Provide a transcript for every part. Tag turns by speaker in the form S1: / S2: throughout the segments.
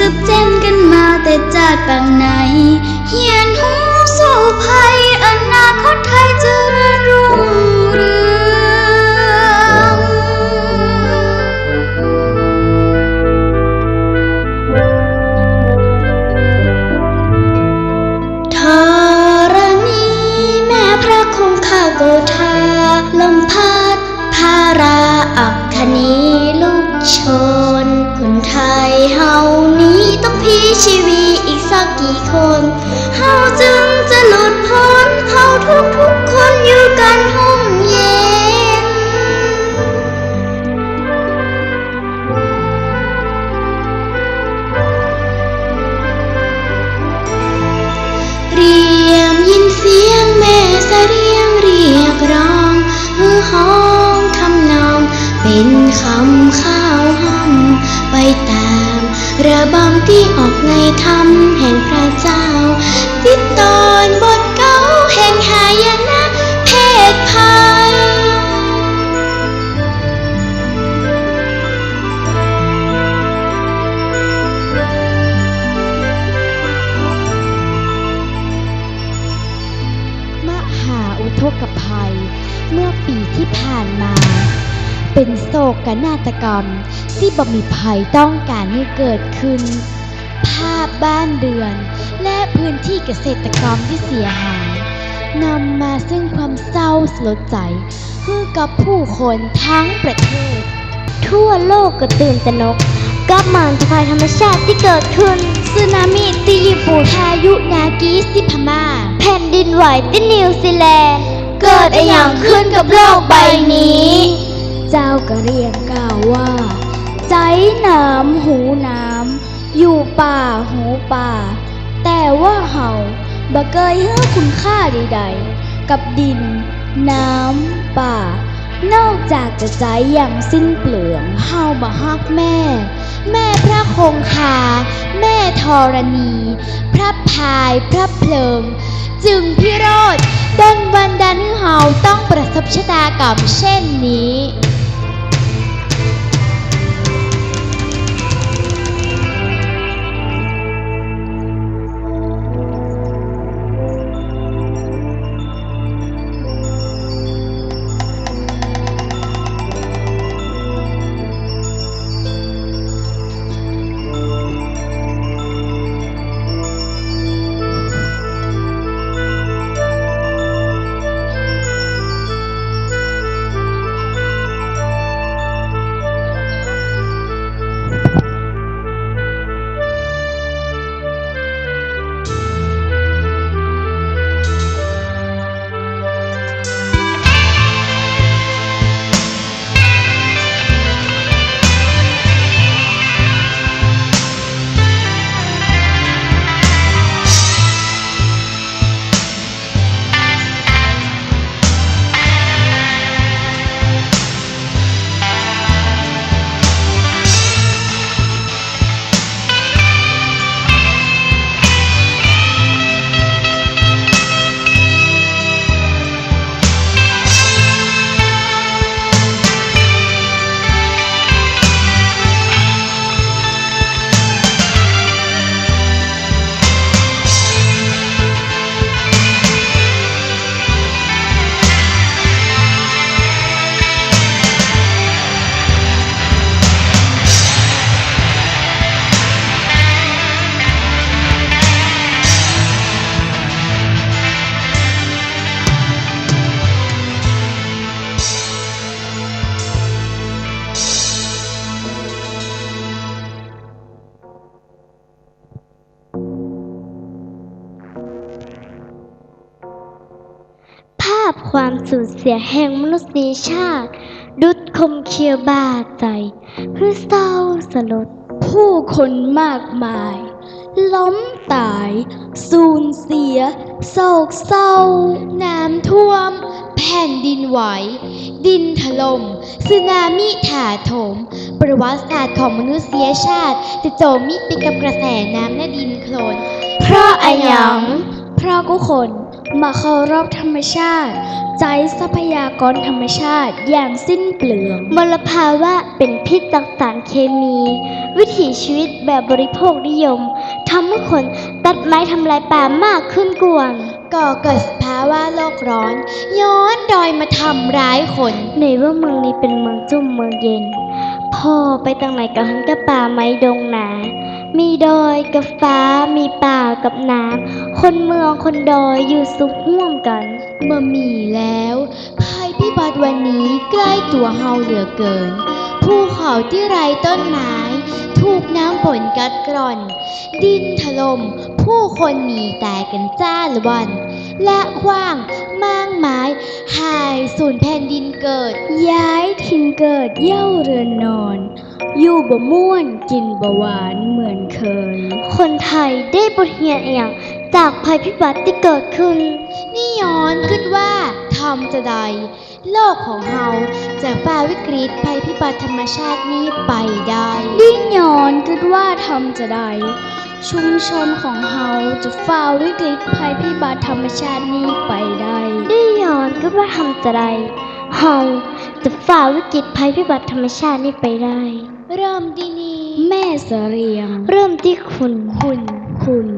S1: เวรสืบเจนกันมาแต่จาติปางไหนเฮียนหูสู้ภัยอนาคตไทยเจะ เป็นคำข้าวห้องไปตามระบำที่ออกในธรรมแห่งพระเจ้า ติดตอนบทเก่าแห่งหายนะเพศภัย
S2: มหาอุทกภัย เมื่อปีที่ผ่านมา เป็นโศกนาฏกรรม ที่บ่มีภัยต้องการให้เกิดขึ้น ภาพบ้านเรือน และพื้นที่เกษตรกรรมที่เสียหายนำมาซึ่งความเศร้าสลดใจให้กับผู้คนทั้งประเทศ
S3: ทั่วโลกก็ตื่นตระหนกกับมารภัยธรรมชาติที่เกิดขึ้นสึนามิที่ญี่ปุ่น
S2: พายุนากิสิพม่า
S3: แผ่นดินไหวที่นิวซีแลนด์ เกิดอะไรอย่างขึ้นกับโลกใบนี้
S1: เจ้าก็เรียกกล่าวว่า ใจหนามหูหน้ำอยู่ป่าหูป่า แต่ว่าเห่าบ่เคยให้คุณค่าใดๆ กับดิน น้ำ ป่า นอกจากจะใจอย่างสิ้นเปลือง
S2: เฮาบ่ฮักแม่ แม่พระคงคา แม่ธรณี พระพายพระเพลิง จึงพิโรธดนบันดาลให้เฮาต้องประสบชะตากรรมเช่นนี้
S3: สียแห่งมนุษยชาติ ดุดคมเคียวบาดใจคือเศร้าสลด
S1: ผู้คนมากมาย ล้มตาย สูญเสีย โศกเศร้า
S2: น้ำท่วม แผ่นดินไหว ดินถล่มสึนามิถาโถม ประวัติศาสตร์ของมนุษยชาติ จะโจมมิไปกับกระแสน้ำและดินโคลน
S3: เพราะอะหยัง
S1: เพราะทุคน มาเคารพธรรมชาติ ใจทรัพยากรธรรมชาติอย่างสิ้นเปลือง
S3: มลภาวะเป็นพิษจากสารเคมี วิถีชีวิตแบบบริโภคนิยมทำให้คนตัดไม้ทำลายป่ามากขึ้นกวน
S2: ก่อเกิดสภาวะโลกร้อน ย้อนดอยมาทำร้ายคน
S3: ในว่าเมืองนี้เป็นเมืองจุ่มเมืองเย็นพอไปทางไหนก็หันกับป่าไม้ดงหนา มีดอยกับฟ้ามีป่ากับน้ำคนเมืองคนดอยอยู่สุขห่วมกัน
S2: เมื่อมีแล้วภัยพิบัติวันนี้ใกล้ตัวเฮาเหลือเกิน ภูเขาที่ไร้ต้นไม้ ถูกน้ำฝนกัดกร่อน ดินถล่มผู้คนหนีตายกันจ้าละวัน และขว้างม้างไม้หายสูญแผ่นดินเกิด
S1: ย้ายถิ่นเกิดเย่าเรือนนอน อยู่บ่ม่วนกินบ่หวานเหมือนเคย
S3: คนไทยได้บทเรียนอหย่างจากภัยพิบัติที่เกิดขึ้น
S2: นี่ย้อนขึ้นว่าทำจะใด โลกของเฮาจะฝ่าวิกฤตภัยพิบัติธรรมชาตินี้ไปได้
S1: ดิ้นย้อนคิดว่าทำจะได้ชุมชนของเฮาจะฝ่าวิกฤตภัยพิบัติธรรมชาตินี้ไปได้
S3: ได้ย้อนก็ว่าทำจะได้เฮาจะฝ่าวิกฤตภัยพิบัติธรรมชาตินี้ไปได้
S2: เริ่มที่นี่
S1: แม่เสรียง
S3: เริ่มที่คุณ
S1: คุณ คุณ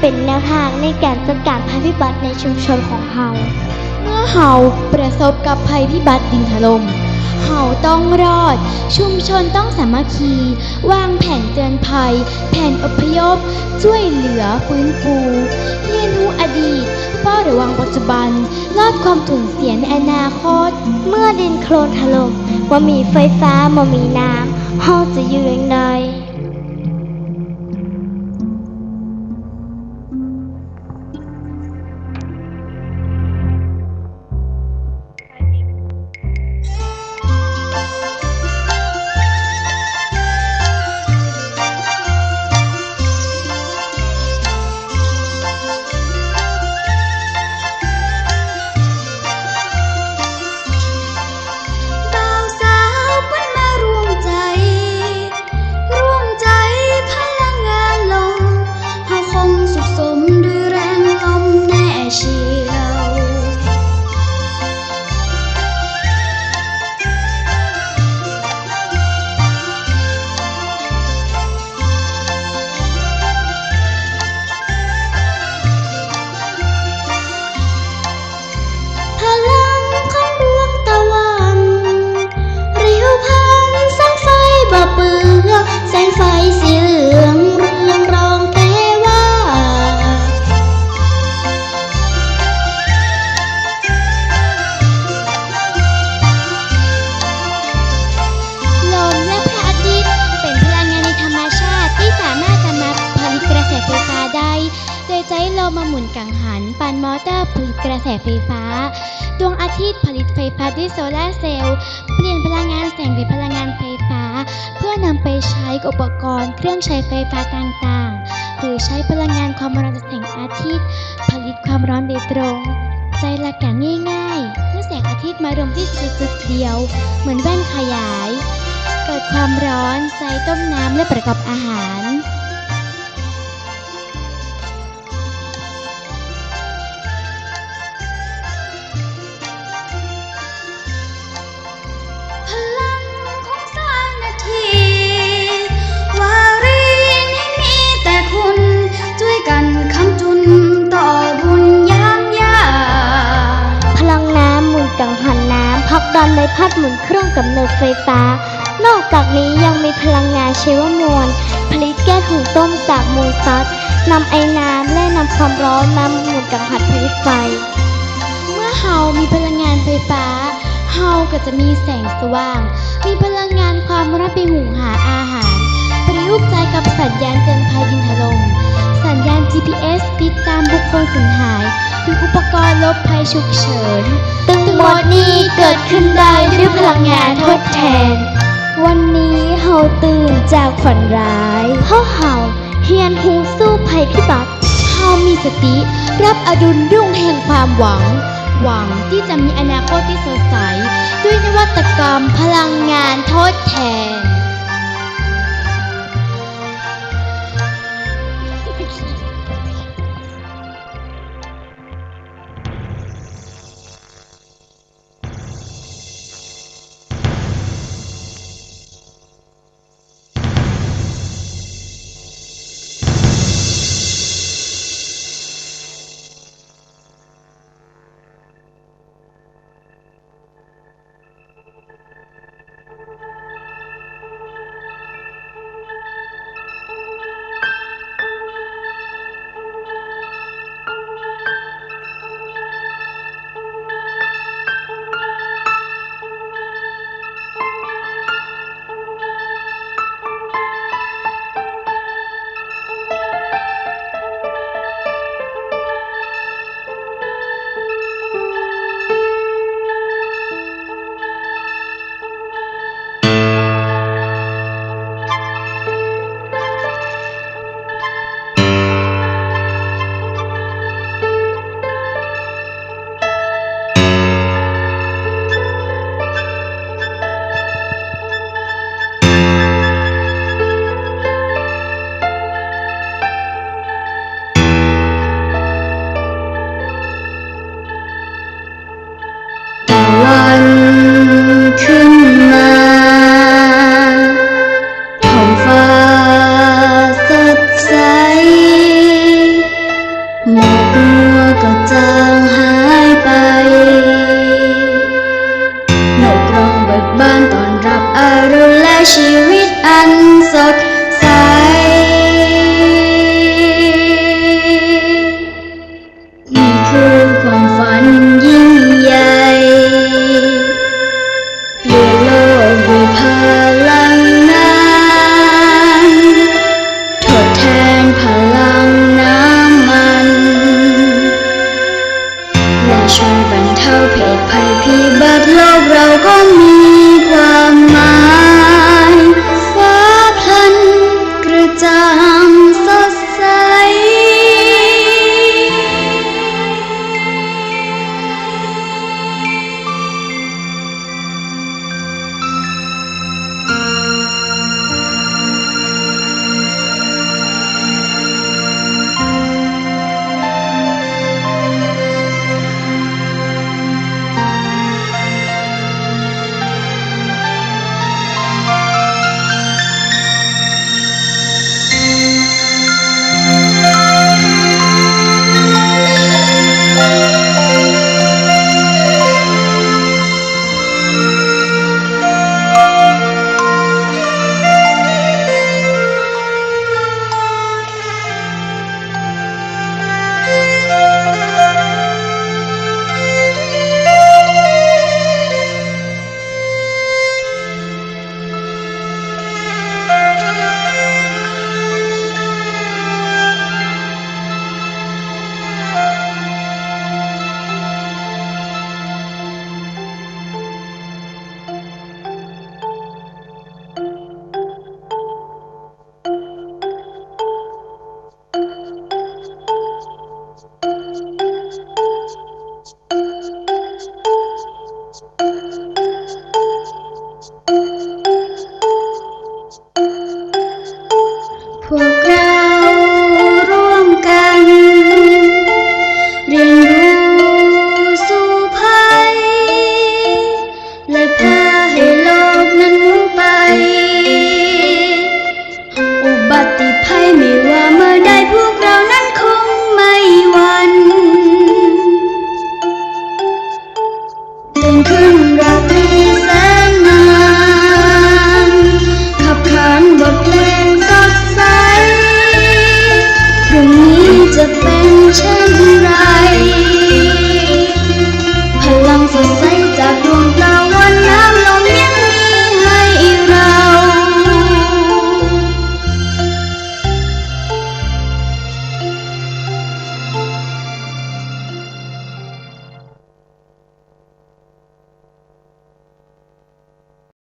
S2: เป็นแน
S3: วทางในการจัดการภัยพิบัติในชุมชนของเฮา
S2: เมื่อเฮาประสบกับภัยพิบัติดินถล่มเฮาต้องรอด ชุมชนต้องสามัคคี วางแผนเตือนภัย แผนอพยพ ช่วยเหลือฟื้นฟูเรียนรู้อดีตเฝ้าระวังปัจจุบัน ลดความสูญเสียในอนาคต
S3: เมื่อดินโคลนถล่มว่ามีไฟฟ้ามามีน้ำเฮาจะอยู่อย่างไร
S1: อุป
S2: กรณ์เครื่องใช้ไฟฟ้าต่างๆ หรือใช้พลังงานความร้อนจากแสงอาทิตย์ ผลิตความร้อนโดยตรง ใจหลักการง่ายๆ เมื่อแสงอาทิตย์มารวมที่จุดเดียว เหมือนแว่นขยาย เกิดความร้อนใจต้มน้ำและประกอบอาหาร
S1: พัก
S3: ดันใบพัดหมุนเครื่องกำเนิดไฟฟ้า นอกจากนี้ยังมีพลังงานชีวมวล ผลิตแก๊สหุงต้มจากมูลสัตว์นำไอ้น้ำและนำความร้อนมาหมุนกังหันผลิตไฟ
S2: เมื่อเฮามีพลังงานไฟฟ้า เฮาก็จะมีแสงสว่าง มีพลังงานความร้อนไปหุงหาอาหาร ประยุกต์ใจกับสัญญาณเตือนภัยดินถล่มสัญญาณ GPS ติดตามบุคคลสูญหาย หรืออุปกรณ์ลบภัยฉุกเฉิน
S3: ตึงหมดนี้เกิดขึ้นได้ด้วยพลังงานทดแทน วันนี้เฮาตื่นจากฝันร้าย เพราะเฮาเฮียนฮูสู้ภัยพิบัติ
S2: เฮามีสติ รับอดุลรุ่งแห่งความหวัง หวังที่จะมีอนาคตที่สดใส ด้วยนวัตกรรมพลังงานทดแท
S1: น